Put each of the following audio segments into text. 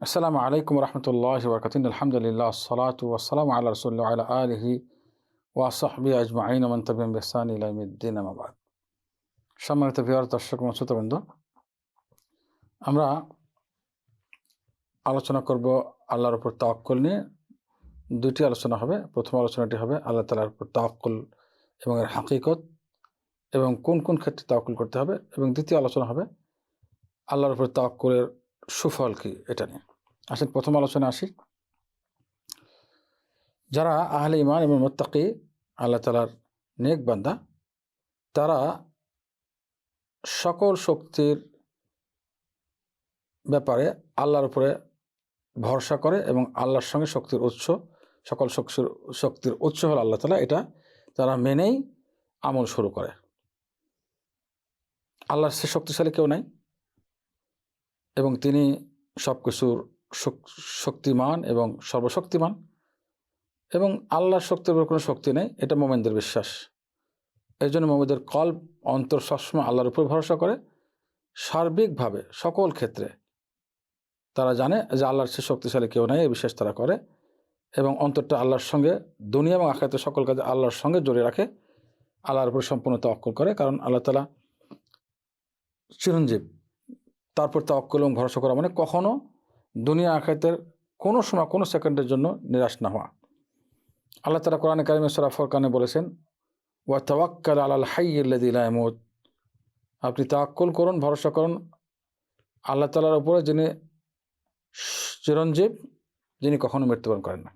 আসসালামু আলাইকুম রহমতুল্লাহ বরকাতিন আলহামদুলিল্লাহ সালাতু ওয়াসালাম আল্লাহ রসুল্লাহ আলা আলহি ওয়াসাহবি আজমাইন ওমান তবিম বেসান ইলাইমুদ্দিন আমাবাদ সম্মানিত বিহার দর্শক মসুতবৃন্দ আমরা আলোচনা করব আল্লাহর উপর তাওয়াক্কুল নিয়ে। দুটি আলোচনা হবে। প্রথম আলোচনাটি হবে আল্লাহ তালার উপর তাওয়াক্কুল এবং এর হাকিকত এবং কোন কোন ক্ষেত্রে তাওয়াক্কুল করতে হবে। এবং দ্বিতীয় আলোচনা হবে আল্লাহর উপর তাওয়াক্কুলের সুফল কি এটা নিয়ে? আসেন, প্রথম আলোচনা আসি। যারা আহলে ইমান এবং মোত্তাকি, আল্লাহ তালার নেক বান্দা, তারা সকল শক্তির ব্যাপারে আল্লাহর উপরে ভরসা করে এবং আল্লাহর সঙ্গে শক্তির উৎস, সকল শক্তির শক্তির উৎস হল আল্লাহ তালা এটা তারা মেনেই আমল শুরু করে। আল্লাহর সে শক্তিশালী কেউ নাই। এবং তিনি সব কিছুর শক্তিমান এবং সর্বশক্তিমান এবং আল্লাহর শক্তির উপর কোনো শক্তি নেই, এটা মোমেনদের বিশ্বাস। এই জন্য মোমেনদের কল্প, অন্তর সবসময় আল্লাহর উপর ভরসা করে। সার্বিকভাবে সকল ক্ষেত্রে তারা জানে যে আল্লাহর সে শক্তিশালী কেউ নেই এই বিশ্বাস তারা করে এবং অন্তরটা আল্লাহর সঙ্গে, দুনিয়া এবং আখাতে সকল কাজে আল্লাহর সঙ্গে জড়িয়ে রাখে, আল্লাহর উপর সম্পূর্ণতা তক্কল করে। কারণ আল্লাহ তালা চিরঞ্জীব। তারপর তাওয়াক্কুল এবং ভরসা করা মানে কখনও দুনিয়া আখাতের কোনো সময়, কোনো সেকেন্ডের জন্য নিরাশ না হওয়া। আল্লাহ তালা কোরআন কারিমেশ্বরা ফরকানে বলেছেন, ওয়া তাওয়াক্কাল আল হাইয়ুদ আপনি তাওয়াক্কুল করুন, ভরসা করুন। আল্লাহ তালার উপরে যিনি চিরঞ্জীব, যিনি কখনো মৃত্যুবরণ করেন না।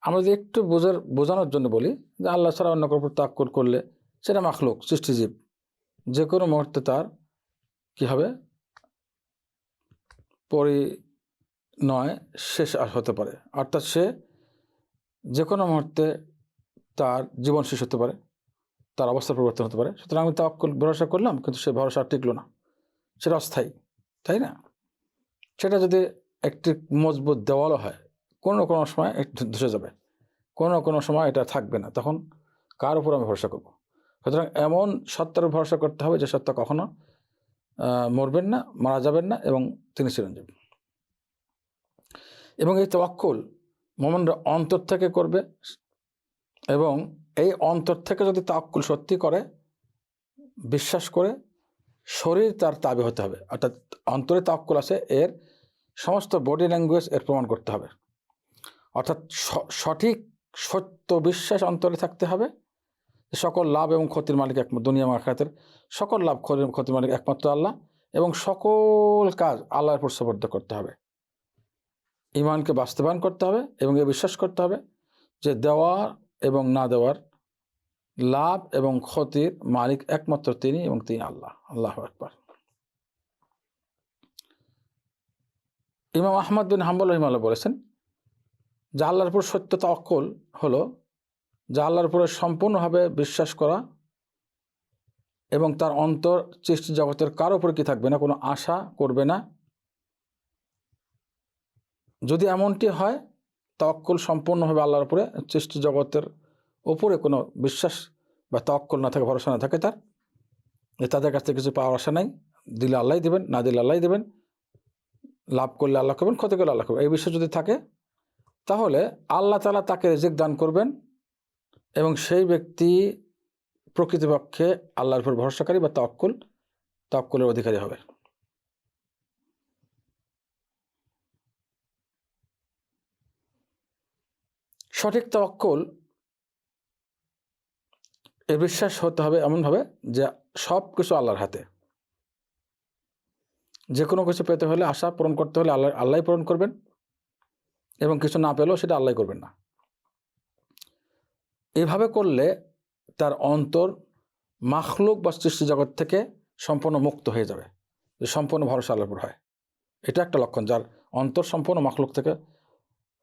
আমরা যদি একটু বোঝার, বোঝানোর জন্য বলি যে আল্লাহ ছাড়া অন্য কারোর উপর তাক্কুল করলে সেটা মাখলুক, সৃষ্টিজীব। যে কোনো মুহূর্তে তার কি হবে? পরিণয় শেষ আর হতে পারে। অর্থাৎ সে যে কোনো মুহূর্তে তার জীবন শেষ হতে পারে, তার অবস্থার পরিবর্তন হতে পারে। সুতরাং আমি তাওয়াক্কুল, ভরসা করলাম, কিন্তু সে ভরসা আর টিকলো না। সেটা অস্থায়ী, তাই না? সেটা যদি একটি মজবুত দেওয়ালও হয়, কোনো কোনো সময় একটু ধসে যাবে। কোনো কোনো সময় এটা থাকবে না। তখন কার উপর আমি ভরসা করব? সুতরাং এমন সত্তার ভরসা করতে হবে যে সত্তা কখনো মরবেন না, মারা যাবেন না এবং তিনি চিরঞ্জীব। এবং এই তওয়াক্কুল মোমেনরা অন্তর থেকে করবে এবং এই অন্তর থেকে যদি তাক্কুল সত্যি করে, বিশ্বাস করে, শরীর তার তাবে হতে হবে। অর্থাৎ অন্তরে তাক্কুল আছে, এর সমস্ত বডি ল্যাঙ্গুয়েজ এর প্রমাণ করতে হবে। অর্থাৎ সঠিক সত্য বিশ্বাস অন্তরে থাকতে হবে। সকল লাভ এবং ক্ষতির মালিক একমাত্র, দুনিয়া মাখাতের সকল লাভ, ক্ষতির মালিক একমাত্র আল্লাহ এবং সকল কাজ আল্লাহর উপর সবর্দ করতে হবে। ইমানকে বাস্তবায়ন করতে হবে এবং এ বিশ্বাস করতে হবে যে দেওয়া এবং না দেওয়ার লাভ এবং ক্ষতির মালিক একমাত্র তিনি এবং তিনি আল্লাহ। আল্লাহ একবার ইমাম আহমদ বিন হাম্বল রহিমাল্লাহ বলেছেন যে আল্লাহর উপর সত্যতা অকল হলো যা আল্লাহর উপরে সম্পূর্ণভাবে বিশ্বাস করা এবং তার অন্তর সৃষ্টি জগতের কারও উপরে কি থাকবে না, কোনো আশা করবে না। যদি এমনটি হয় তক্কল সম্পূর্ণভাবে আল্লাহর উপরে সৃষ্টি জগতের ওপরে কোনো বিশ্বাস বা তক্কল না থাকে, ভরসা না থাকে তার তাদের কাছ থেকে কিছু পাওয়ার আশা নাই, দিলে আল্লাহ দেবেন, না দিলে আল্লাহ দেবেন, লাভ করলে আল্লাহ করবেন, ক্ষতি করলে আল্লাহ করবেন। এই বিষয় যদি থাকে, তাহলে আল্লাহ তালা তাকে রেজেক দান করবেন। এবং সেই ব্যক্তি প্রকৃতপক্ষে আল্লাহর উপর ভরসাকারী বা তক্কুল তক্কুলের অধিকারী হবে। সঠিক তক্কুল এ বিশ্বাস হতে হবে এমনভাবে যে সব কিছু আল্লাহর হাতে। যে কোনো কিছু পেতে হলে আশা পূরণ করতে হলে আল্লাহ আল্লাহ পূরণ করবেন এবং কিছু না পেলেও সেটা আল্লাহ করবেন না। এভাবে করলে তার অন্তর মাখলুক বা সৃষ্টি জগৎ থেকে সম্পূর্ণ মুক্ত হয়ে যাবে, যে সম্পূর্ণ ভরসা আল্লাহর উপর হয়। এটা একটা লক্ষণ যার অন্তর সম্পূর্ণ মাখলুক থেকে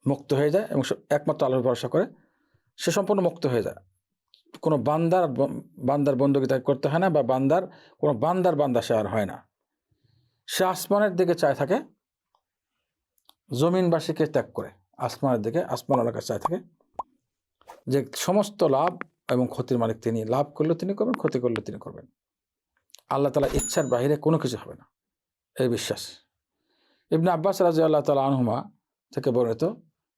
মুক্ত হয়ে যায় এবং একমাত্র আল্লাহর ভরসা করে সে সম্পূর্ণ মুক্ত হয়ে যায়। কোনো বান্দার বান্দার বন্দুকি তাকে করতে হয় না বা বান্দার, কোনো বান্দার বান্দা সে আর হয় না। সে আসমানের দিকে চায় থাকে, জমিনবাসীকে ত্যাগ করে, আসমানের দিকে আসমান এলাকার চায় থাকে। যে সমস্ত লাভ এবং ক্ষতির মালিক তিনি, লাভ করলে তিনি করবেন, ক্ষতি করলে তিনি করবেন। আল্লাহ তালা ইচ্ছার বাহিরে কোনো কিছু হবে না। এই বিশ্বাস। ইবনে আব্বাস রাজি আল্লাহ তালা আনহুমা থেকে বর্ণিত,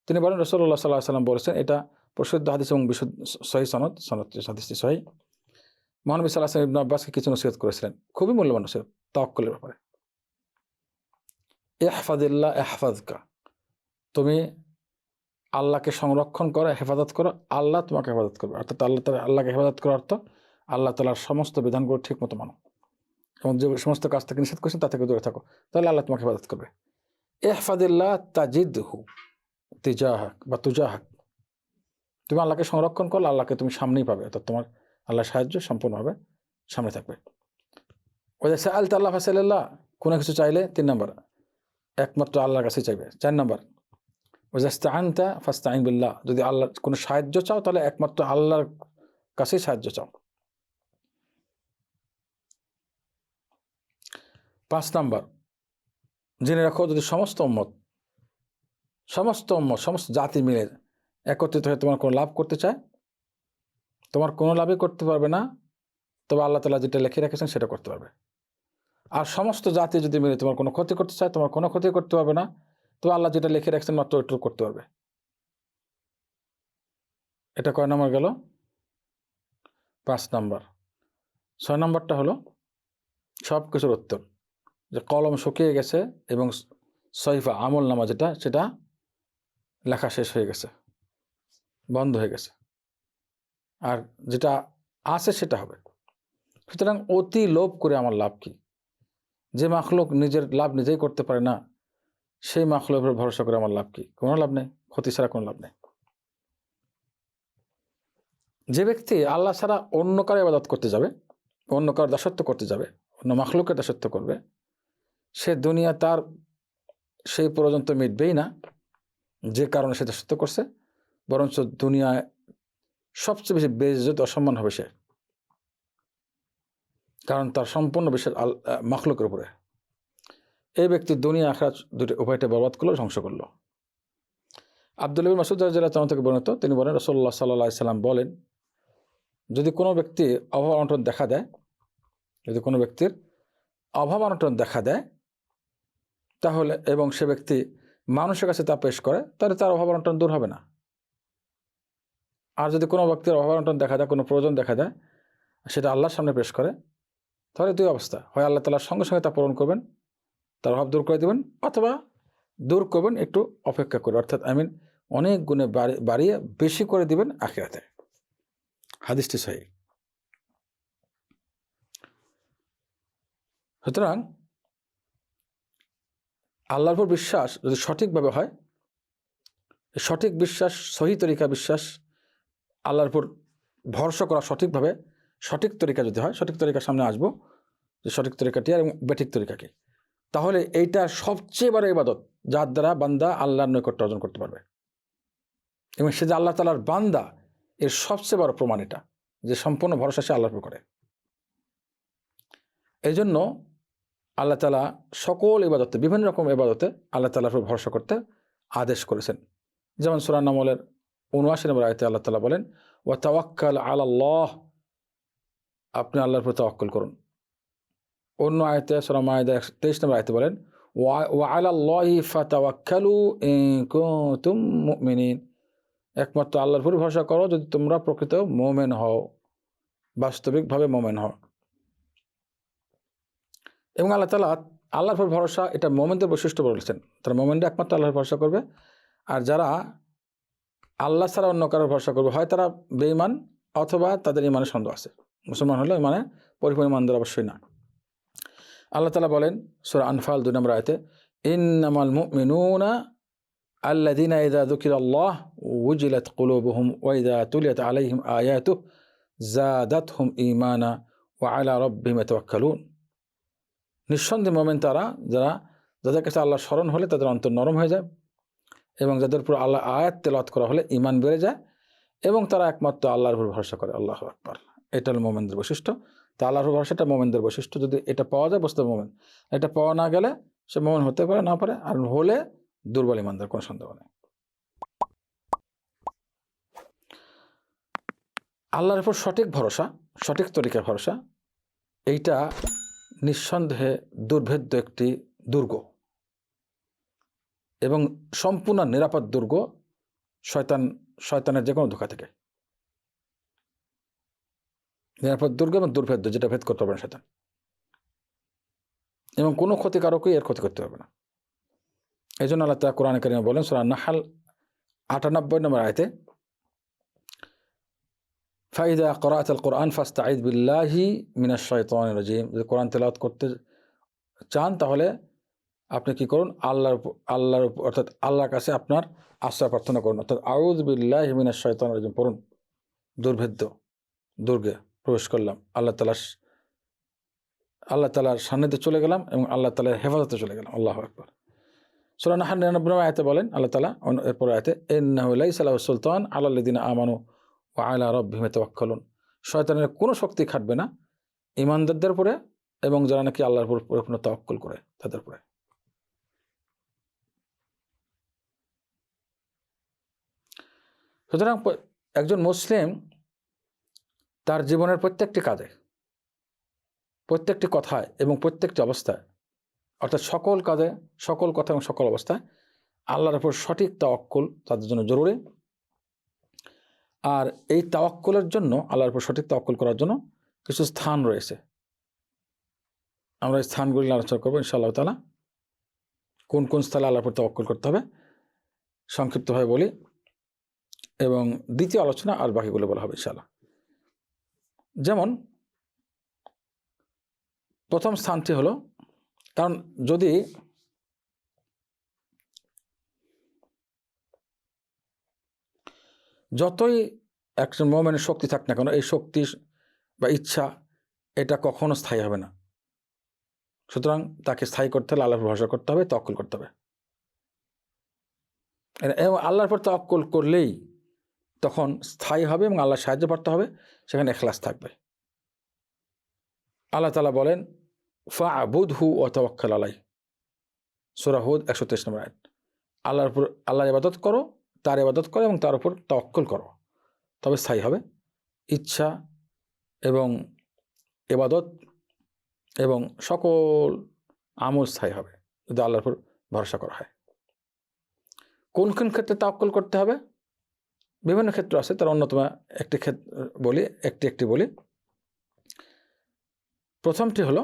তিনি বলেন রসল্লাহ সাল্লাহ সাল্লাম বলেছেন, এটা প্রসিদ্ধ হাদিস এবং বিশুদ্ধ, সহি সনদ সনদ, হাদিসটি সহি। মহানবী সাল্লাহ সাল্লাম ইবনে আব্বাসকে কিছু নসিহত করেছিলেন, খুবই মূল্যবান নসিহত, তাওয়াক্কুলের ব্যাপারে। এহফাদিল্লাহ এহফাদকা তুমি আল্লাহকে সংরক্ষণ করো, হেফাজত করো, আল্লাহ তোমাকে হেফাজত করবে। অর্থাৎ আল্লাহ তালা আল্লাহকে হেফাজত করার অর্থ আল্লাহ তালার সমস্ত বিধানগুলো ঠিক মতো মানো। এবং যে সমস্ত কাজ থেকে নিষেধ করছেন, তা থেকে দূরে থাকো। তাহলে আল্লাহ তোমাকে হেফাজত করবে। এহফাদিল্লাহ তাজিদ হু তিজাহাক বা তুজাহাক। তুমি আল্লাহকে সংরক্ষণ করলে আল্লাহকে তুমি সামনেই পাবে। অর্থাৎ তোমার আল্লাহ সাহায্য সম্পূর্ণভাবে সামনে থাকবে। ওই আল তাল্লাহ ফাসাল্লাহ, কোনো কিছু চাইলে তিন নম্বর। একমাত্র আল্লাহর কাছেই চাইবে। চার নম্বর ওজাস্তাহানতা ফাস্তাইন বিল্লাহ। যদি আল্লাহ, কোনো সাহায্য চাও, তাহলে একমাত্র আল্লাহর কাছেই সাহায্য চাও। পাঁচ নাম্বার, জেনে রাখো যদি সমস্ত উম্মত সমস্ত উম্মত, সমস্ত জাতি মিলে একত্রিত হয়ে তোমার কোনো লাভ করতে চায়, তোমার কোনো লাভই করতে পারবে না, তবে আল্লাহ তালা যেটা লিখে রেখেছেন সেটা করতে পারবে। আর সমস্ত জাতি যদি মিলে তোমার কোনো ক্ষতি করতে চায়, তোমার কোনো ক্ষতি করতে পারবে না তো আল্লাহ যেটা লিখে রাখছেন মাত্র একটু করতে পারবে। এটা কয় নম্বর গেল? পাঁচ নাম্বার। ছয় নম্বরটা হলো সব কিছুর উত্তর। যে কলম শুকিয়ে গেছে এবং সৈফা আমল নামা যেটা, সেটা লেখা শেষ হয়ে গেছে, বন্ধ হয়ে গেছে। আর যেটা আছে সেটা হবে। সুতরাং অতি লোভ করে আমার লাভ কি? যে মাখলোক নিজের লাভ নিজেই করতে পারে না সেই মাখলোকের উপর ভরসা করে আমার লাভ কি? কোনো লাভ নেই। ক্ষতি ছাড়া কোনো লাভ নেই। যে ব্যক্তি আল্লাহ ছাড়া অন্য কারও ইবাদত করতে যাবে, অন্য কারও দাসত্ব করতে যাবে, অন্য মাখলুকের দাসত্ব করবে, সে দুনিয়া তার সেই পর্যন্ত মিটবেই না, যে কারণে সে দাসত্ব করছে, বরঞ্চ দুনিয়ায় সবচেয়ে বেশি বেজত অসম্মান হবে সে। কারণ তার সম্পূর্ণ বিশ্বের আল মাখলুকের উপরে। এই ব্যক্তি দুনিয়া আখড়া দুটি উভয়টা বরবাদ করল, ধ্বংস করল। আব্দুল মাসুদ রাজিয়াল থেকে বর্ণিত, তিনি বলেন রসল্লাহ সাল্লাহ সাল্লাম বলেন, যদি কোনো ব্যক্তি অভাব অনটন দেখা দেয়, যদি কোনো ব্যক্তির অভাব অনটন দেখা দেয়, তাহলে এবং সে ব্যক্তি মানুষের কাছে তা পেশ করে, তাহলে তার অভাব অনটন দূর হবে না। আর যদি কোনো ব্যক্তির অভাব অনটন দেখা দেয়, কোনো প্রয়োজন দেখা দেয়, সেটা আল্লাহর সামনে পেশ করে, তাহলে দুই অবস্থা। হয় আল্লাহ তালার সঙ্গে সঙ্গে তা পূরণ করবেন তার অভাব দূর করে দেবেন অথবা দূর করবেন একটু অপেক্ষা করে। অর্থাৎ আই মিন অনেক গুণে বাড়িয়ে বেশি করে দিবেন আখেরাতে। হাদিসটি সহি। সুতরাং, আল্লাহর উপর বিশ্বাস যদি সঠিকভাবে হয়, সঠিক বিশ্বাস, সহি তরিকা বিশ্বাস, আল্লাহর উপর ভরসা করা সঠিকভাবে সঠিক তরিকা যদি হয়, সঠিক তরিকার সামনে আসব যে সঠিক তরিকাটি আর এবং বেঠিক তরিকাকে। তাহলে এইটা সবচেয়ে বড় ইবাদত, যার দ্বারা বান্দা আল্লাহর নৈকট্য অর্জন করতে পারবে। এবং সে যে আল্লাহ তালার বান্দা, এর সবচেয়ে বড় প্রমাণ এটা, যে সম্পূর্ণ ভরসা সে আল্লাহর করে। এই জন্য আল্লাহ তালা সকল ইবাদতে, বিভিন্ন রকম ইবাদতে আল্লাহ তালার উপর ভরসা করতে আদেশ করেছেন। যেমন সুরান আমলের উনআশি নম্বর আয়তে আল্লাহ তালা বলেন ও তাওয়াক্কাল আল্লাহ আপনি আল্লাহর উপর তাওয়াক্কল করুন। অন্য আয়তে সুরা মায়দা তেইশ নম্বর আয়তে বলেন একমাত্র আল্লাহর উপর ভরসা করো যদি তোমরা প্রকৃত মোমেন হও, বাস্তবিকভাবে মোমেন হও। এবং আল্লাহ তালা আল্লাহর উপর ভরসা, এটা মোমেনদের বৈশিষ্ট্য বলেছেন। তারা মোমেনরা একমাত্র আল্লাহর ভরসা করবে, আর যারা আল্লাহ ছাড়া অন্য কারোর ভরসা করবে, হয় তারা বেইমান অথবা তাদের ইমানে সন্দেহ আছে। মুসলমান হলে ইমানে পরিপূর্ণ ইমানদার অবশ্যই না। আল্লাহ তালা বলেন, সুরা আনফাল দু নম্বর আয়তে ইনামাল মুমিনুনা আল্লা আল্লাদিনা ইদা দুকির আল্লাহ উজিলাত কুলুবহুম ওয়াইদা তুলিয়াত আলাইহিম আয়াতু জাদাত হুম ইমানা ও আলা রব্বিম এতওয়াক্কালুন নিঃসন্দেহ মোমেন তারা, যারা, যাদের কাছে আল্লাহ স্মরণ হলে তাদের অন্তর নরম হয়ে যায় এবং যাদের উপর আল্লাহ আয়াত তেলত করা হলে ইমান বেড়ে যায় এবং তারা একমাত্র আল্লাহর উপর ভরসা করে। আল্লাহ আকবর। এটা হল মোমেনদের বৈশিষ্ট্য। তা আল্লাহর ভরসাটা মোমেনদের বৈশিষ্ট্য যদি এটা পাওয়া যায়, বুঝতে মোমেন। এটা পাওয়া না গেলে সে মোমেন হতে পারে, না পারে, আর হলে দুর্বল ইমানদার, কোনো সন্দেহ নেই। আল্লাহর উপর সঠিক ভরসা, সঠিক তরিকার ভরসা, এইটা নিঃসন্দেহে দুর্ভেদ্য একটি দুর্গ। এবং সম্পূর্ণ নিরাপদ দুর্গ শয়তান, শয়তানের যে কোনো ধোকা থেকে। নিরাপদ দুর্গ এবং দুর্ভেদ্য, যেটা ভেদ করতে পারবে না শয়তান। এবং কোনো ক্ষতিকারকই এর ক্ষতি করতে পারবে না। এই জন্য আল্লাহ তালা কোরআন কারিমে বলেন, সুরা নাহাল আটানব্বই নম্বর আয়তে, ফাইদা করাত কোরআন ফাস্তা আইদ বিল্লাহি মিনাশ শয়তান রাজিম। যদি কোরআন তেলাওয়াত করতে চান, তাহলে আপনি কি করুন? আল্লাহর আল্লাহর অর্থাৎ আল্লাহর কাছে আপনার আশ্রয় প্রার্থনা করুন। অর্থাৎ আউদ বিল্লাহ মিনাশ শয়তান রাজিম, পড়ুন। দুর্ভেদ্য দুর্গে। প্রবেশ করলাম। আল্লাহ তালার আল্লাহ তালার সান্নিধ্যে চলে গেলাম এবং আল্লাহ তালার হেফাজতে চলে গেলাম। আল্লাহ একবার সুরা নাহান নিরানব্বই আয়তে বলেন, আল্লাহ তালা এরপর আয়তে এন্নাহুল্লাহ সাল্লাহ সুলতান আল্লাহদিন আমানু ও আল্লাহ রব ভীমে তওয়াক্কালুন শয়তানের কোনো শক্তি খাটবে না ইমানদারদের উপরে এবং যারা নাকি আল্লাহর পরিপূর্ণ তওয়াক্কুল করে তাদের উপরে। সুতরাং একজন মুসলিম তার জীবনের প্রত্যেকটি কাজে, প্রত্যেকটি কথায় এবং প্রত্যেকটি অবস্থায়, অর্থাৎ সকল কাজে, সকল কথা এবং সকল অবস্থায় আল্লাহর উপর সঠিক তাওয়াক্কুল তাদের জন্য জরুরি। আর এই তাওয়াক্কুলের জন্য আল্লাহর উপর সঠিক তাওয়াক্কুল করার জন্য কিছু স্থান রয়েছে। আমরা এই স্থানগুলি আলোচনা করব ইনশাআল্লাহ তালা কোন কোন স্থলে আল্লাহর উপর তাওয়াক্কুল করতে হবে, সংক্ষিপ্তভাবে বলি। এবং দ্বিতীয় আলোচনা আর বাকিগুলো বলা হবে ইনশাআল্লাহ। যেমন, প্রথম স্থানটি হলো, কারণ যদি যতই একজন মোমেনের শক্তি থাক না কেন, এই শক্তি বা ইচ্ছা, এটা কখনো স্থায়ী হবে না। সুতরাং তাকে স্থায়ী করতে হলে আল্লাহর ভরসা করতে হবে তক্কল করতে হবে। এবং আল্লাহর পর তক্কল করলেই তখন স্থায়ী হবে এবং আল্লাহর সাহায্য পাতে হবে, সেখানে এখলাস থাকবে। আল্লাহ তালা বলেন ফা আবুদ হু ও তওয়াক্কাল আলাই সুরাহুদ একশো তেইশ নম্বর আয়াত। আল্লাহর উপর, আল্লাহর ইবাদত করো, তার ইবাদত করো এবং তার উপর তওয়াক্কুল করো। তবে স্থায়ী হবে। ইচ্ছা এবং এবাদত এবং সকল আমল স্থায়ী হবে। যদি আল্লাহর উপর ভরসা করা হয়। কোন কোন ক্ষেত্রে তাওয়াক্কুল করতে হবে? বিভিন্ন ক্ষেত্র আছে, তার অন্যতম একটি ক্ষেত্র বলি, একটি একটি বলি। প্রথমটি হলো,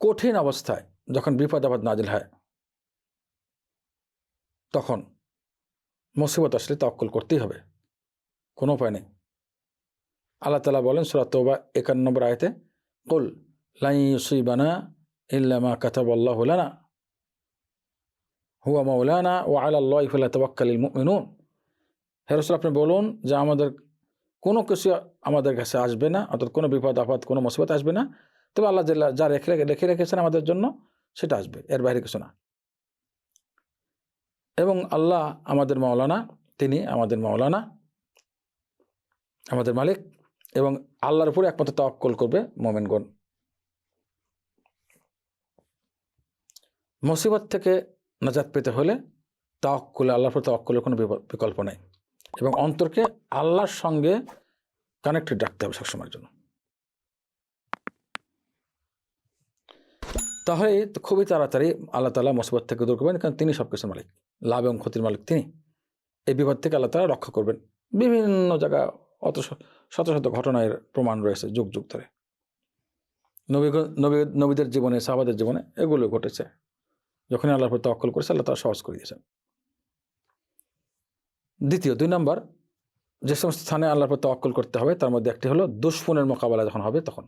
কঠিন অবস্থায় যখন বিপদ আপদ নাজিল হয়, তখন মুসিবত আসলে তক্কল করতেই হবে। কোনো উপায় নেই। আল্লাহ তালা বলেন সুরাত তৌবা একান্ন নম্বর আয়তে, কুল লাই ইউসিবানা ইল্লামা কাতাবাল্লাহু লানা। হুয়া মাওলানা ও আল্লাহ ইফুল্লাহ তবাক্কালিল মুমিনুন। হে রাসূল, আপনি বলুন যে আমাদের কোনো কিছু আমাদের কাছে আসবে না, অর্থাৎ কোনো বিপদ, আপদ, কোনো মুসিবত আসবে না, তবে আল্লাহ যা যা রেখে রেখে- রেখে রেখেছেন আমাদের জন্য সেটা আসবে, এর বাইরে কিছু না। এবং আল্লাহ আমাদের মাওলানা, তিনি আমাদের মাওলানা, আমাদের মালিক, এবং আল্লাহর উপরে একমাত্র তাওয়াক্কুল করবে মোমেনগণ। মুসিবত থেকে নাজাত পেতে হলে তাওয়াক্কুল, আল্লাহর উপর তাওয়াক্কুলের কোনো বিকল্প নেই। এবং অন্তরকে আল্লাহর সঙ্গে কানেক্টেড রাখতে হবে সবসময়ের জন্য। তাহলে তো খুবই তাড়াতাড়ি আল্লাহ তালা মুসিবত থেকে দূর করবেন, কারণ তিনি সব কিছুর মালিক। লাভ এবং ক্ষতির মালিক তিনি। এই বিপদ থেকে আল্লাহ তালা রক্ষা করবেন। বিভিন্ন জায়গা অত শত শত ঘটনার প্রমাণ রয়েছে যুগ যুগ ধরে। নবী নবী, নবীদের জীবনে, সাহাবাদের জীবনে এগুলো ঘটেছে। যখন আল্লাহর প্রতি অক্কল করেছে, আল্লাহ তারা সহজ করে দিয়েছেন। দ্বিতীয়, দুই নম্বর, যে সমস্ত স্থানে আল্লাহর প্রতি অক্কল করতে হবে, তার মধ্যে একটি হলো দুশ্মনের মোকাবেলা যখন হবে তখন।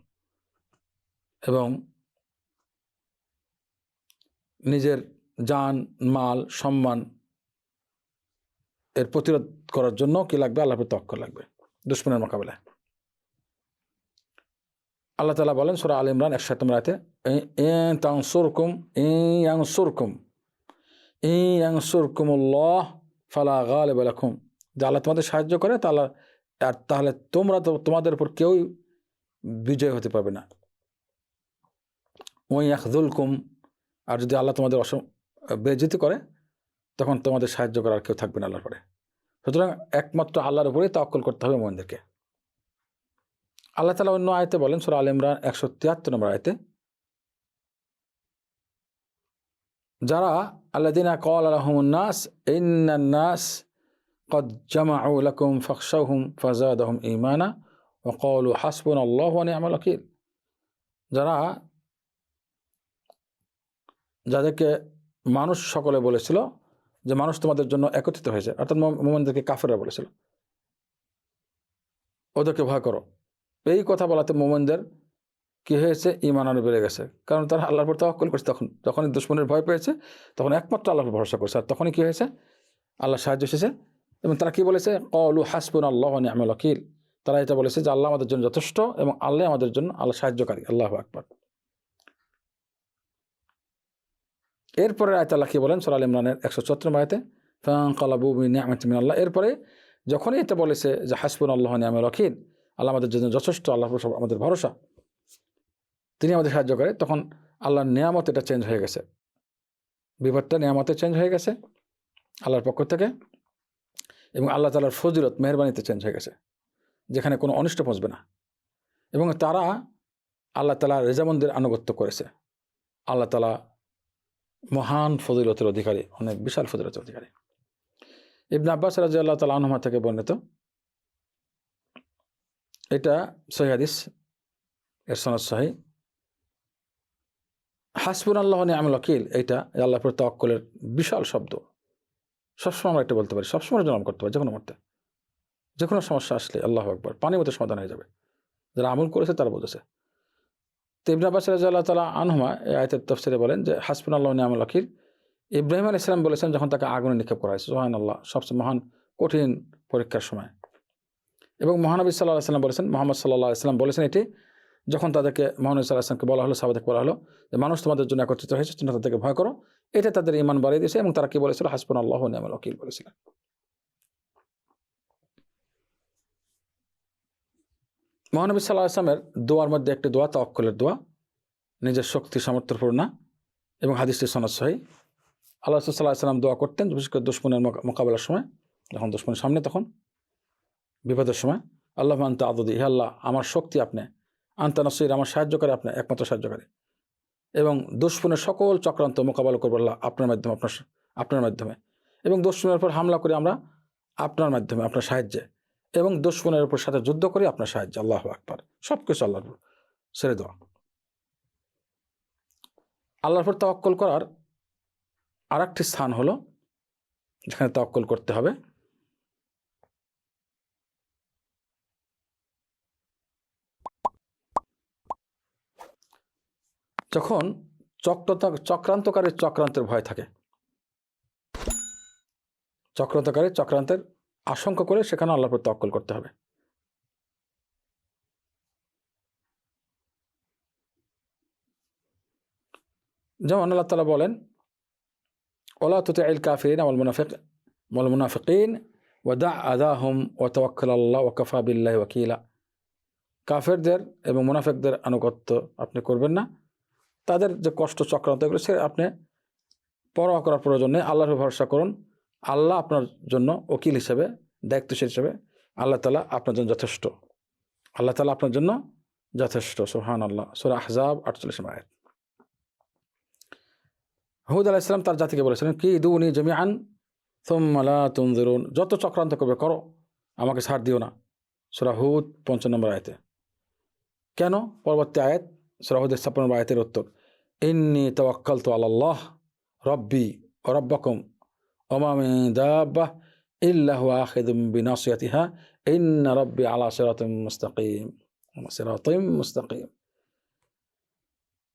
এবং নিজের যান মাল, সম্মান এর প্রতিরোধ করার জন্য কি লাগবে? আল্লাহর প্রতি অক্কল লাগবে, দুশ্মনের মোকাবেলায়। আল্লাহ তালা বলেন, সুরা আল ইমরান একশো নম্বর আয়তে তাংসুরকুম ইয়াংসুরকুম ইয়াংসুরকুমুল্লাহ ফালা গালেব লাকুম। যে আল্লাহ তোমাদের সাহায্য করে, তাহলে, আর তাহলে তোমরা তো, তোমাদের উপর কেউই বিজয় হতে পারবে না। ওই ইয়াখদুলকুম আর যদি আল্লাহ তোমাদের অসম, বেজিত করে, তখন তোমাদের সাহায্য করার কেউ থাকবে না আল্লাহর পরে। সুতরাং একমাত্র আল্লাহর উপরেই তাওয়াক্কুল করতে হবে মোমেনদেরকে। আল্লাহ তালা অন্য আয়তে বলেন সুরা আল ইমরান একশো তিয়াত্তর নম্বর আয়তে যারা আল্লাদিনা কল আলহমুন্নাস ইন্নান্নাস قد جمعوا لكم فاخشوهم فزادهم إيمانا وقالوا حسبنا الله ونعم الوكيل যারা যাদেরকে মানুষ সকলে বলেছিল যে মানুষ তোমাদের জন্য একত্রিত হয়েছে অর্থাৎ মোমেনদেরকে কাফেররা বলেছিল ওদেরকে ভয় করো এই কথা বলাতে মোমেনদের কী হয়েছে? ইমান আরও বেড়ে গেছে। কারণ তারা আল্লাহর পর তওয়াক্কুল করছে তখন। যখনই দুশ্মনের ভয় পেয়েছে, তখন একমাত্র আল্লাহর ভরসা করছে। আর তখনই কি হয়েছে? আল্লাহ সাহায্য এসেছে। এবং তারা কী বলেছে? কলু হাসবুন আল্লাহ আমল আকিল তারা এটা বলেছে যে, আল্লাহ আমাদের জন্য যথেষ্ট এবং আল্লাহ আমাদের জন্য আল্লাহ সাহায্যকারী। আল্লাহ আকবর। এরপরে আয়ত আল্লাহ কি বলেন? সরাল ইমরানের একশো চত্র মায়তে ফাঁকালাবু মিন আল্লাহ এরপরে যখনই এটা বলেছে যে হাসবুন আল্লাহ নিয়ামল আকিল আল্লাহ আমাদের জন্য যথেষ্ট আল্লাহ আমাদের ভরসা। তিনি আমাদের সাহায্য করে। তখন আল্লাহর নিয়ামত এটা চেঞ্জ হয়ে গেছে। বিপদটা নিয়ামতে চেঞ্জ হয়ে গেছে আল্লাহর পক্ষ থেকে এবং আল্লাহ তালার ফজিলত, মেহরবানিতে চেঞ্জ হয়ে গেছে, যেখানে কোনো অনিষ্ট পৌঁছবে না। এবং তারা আল্লাহ তালা রেজামন্দের আনুগত্য করেছে। আল্লাহ তালা মহান ফজিলতের অধিকারী, অনেক বিশাল ফজিলতের অধিকারী। ইবনে আব্বাস রাজি আল্লাহ তালা আনহমা থেকে বর্ণিত এটা সহিদিস এর সনদ সাহি। হাসবুন আল্লাহ নিয়ামুল আকিল এইটা আল্লাহ পর তক্কলের বিশাল শব্দ। সবসময় আমরা এটা বলতে পারি, সবসময় জন্ম করতে পারি যে কোনো মুহূর্তে। যে কোনো সমস্যা আসলে আল্লাহ একবার পানির মতো সমাধান হয়ে যাবে। যারা আমল করেছে তারা বলেছে তো ইবনা আব্বাস তালা আনহুমা এই আয়তের তফসিরে বলেন যে হাসবুন আল্লাহ নিয়ামুল আকিল ইব্রাহিম আল ইসলাম বলেছেন যখন তাকে আগুনে নিক্ষেপ করা হয়েছে সোহান আল্লাহ সবচেয়ে মহান, কঠিন পরীক্ষার সময়। এবং মহানবী সাল্লাহ সাল্লাম বলেছেন, মোহাম্মদ সাল্লাহ ইসলাম বলেছেন এটি যখন তাদেরকে, মহানবী সাল্লাহ আসলামকে বলা হলো সাবাদকে বলা হলো যে মানুষ তোমাদের জন্য একত্রিত হয়েছে, তোমরা তাদেরকে ভয় করো। এটা তাদের ইমান বাড়িয়ে দিয়েছে এবং তারা কি বলেছিল? হাসপুন আল্লাহ নিয়ামল ওকিল বলেছিলেন মহানবী সাল্লাহ আসলামের দোয়ার মধ্যে একটি দোয়া, তাওয়াক্কুলের দোয়া, নিজের শক্তি, সামর্থ্যের পূর্ণা এবং হাদিসটি সনদ সহি। আল্লাহ সাল্লাহ সাল্লাম দোয়া করতেন, বিশেষ করে দুশ্মনের মোকাবেলার সময়, যখন দুশ্মনের সামনে, তখন বিপদের সময়। আল্লাহ আন্তা আদদি, হে আল্লাহ, আমার শক্তি আপনি। আন্তা নসির, আমার সাহায্যকারী আপনি, একমাত্র সাহায্যকারী। এবং দুশ্মনের সকল চক্রান্ত মোকাবেলা করব আল্লাহ আপনার মাধ্যমে, আপনার আপনার মাধ্যমে। এবং দুশ্মনের উপর হামলা করে আমরা আপনার মাধ্যমে, আপনার সাহায্যে। এবং দুশ্মনের উপর সাথে যুদ্ধ করি আপনার সাহায্যে। আল্লাহ আকবার। সব কিছু আল্লাহর ছেড়ে দেওয়া আল্লাহর উপর তওয়াক্কল করার আরেকটি স্থান হলো, যেখানে তওয়াক্কল করতে হবে। যখন চক্রান্তকারীর চক্রান্তের ভয় থাকে। চক্রান্তকারী চক্রান্তের আশঙ্কা করে সেখানে আল্লাহ পর তক্কল করতে হবে। যেমন আল্লাহ তালা বলেন ওলা তুতে আইল কাফিরিন আমল মুনাফিক মল মুনাফিকিন ওদা আদাহম ও তওয়াক্কাল আল্লাহ কফা বিল্লাহ ওয়াকিলা। কাফেরদের এবং মুনাফিকদের আনুগত্য আপনি করবেন না। তাদের যে কষ্ট চক্রান্ত এগুলো সে আপনি পরোয়া করার প্রয়োজন আল্লাহর ভরসা করুন। আল্লাহ আপনার জন্য ওকিল হিসেবে, দায়িত্বশীল হিসেবে আল্লাহ তালা আপনার জন্য যথেষ্ট। আল্লাহ তালা আপনার জন্য যথেষ্ট। সোহান আল্লাহ সুরা আহজাব আটচল্লিশ মায়ের হুদ আলাহ ইসলাম তার জাতিকে বলেছিলেন কি দুনি জমি আন তোমালা তুমজরুন যত চক্রান্ত করবে করো, আমাকে ছাড় দিও না। সুরা হুদ নম্বর আয়তে। কেন? পরবর্তী আয়াত সরাহুদের ছাপ্পান্ন আয়তের উত্তর। ইন্নি তওয়াক্কাল তো আল্লাহ রব্বি রব্বাকুম ওমামি দাব্বাহ ইল্লাহ আখিদুম বিনাসিয়াতিহা ইন্না রব্বি আলা সিরাতিম মুস্তাকিম সিরাতিম মুস্তাকিম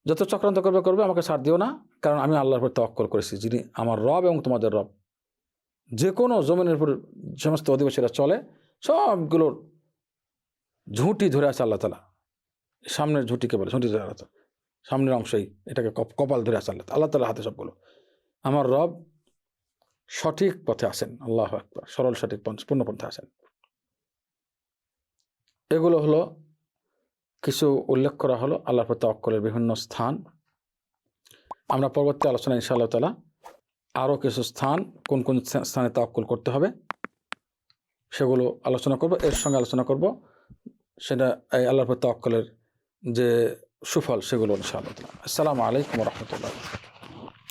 যত চক্রান্ত করবে করবে আমাকে ছাড় দিও না, কারণ আমি আল্লাহর উপর তওয়াক্কল করেছি, যিনি আমার রব এবং তোমাদের রব। যে কোনো জমিনের উপর সমস্ত অধিবাসীরা চলে, সবগুলোর ঝুঁটি ধরে আছে আল্লাহ তালা সামনের ঝুঁটিকে বলে, ঝুঁটি ধরে আছে সামনের অংশই এটাকে কপাল ধরে আছে আল্লাহ আল্লাহ হাতে সবগুলো। আমার রব সঠিক পথে আসেন, আল্লাহ একবার সরল, সঠিক পূর্ণ পথে আসেন। এগুলো হলো কিছু উল্লেখ করা হলো আল্লাহ প্রতি অক্কলের বিভিন্ন স্থান। আমরা পরবর্তী আলোচনা ইনশাআল্লাহ তালা আরও কিছু স্থান, কোন কোন স্থানে তওয়াক্কল করতে হবে, সেগুলো আলোচনা করব। এর সঙ্গে আলোচনা করব। সেটা এই আল্লাহ আল্লাহর অক্কলের যে সুফল সেগুলো ইনশাআল্লাহ আসসালামু আলাইকুম রহমতুল্লাহ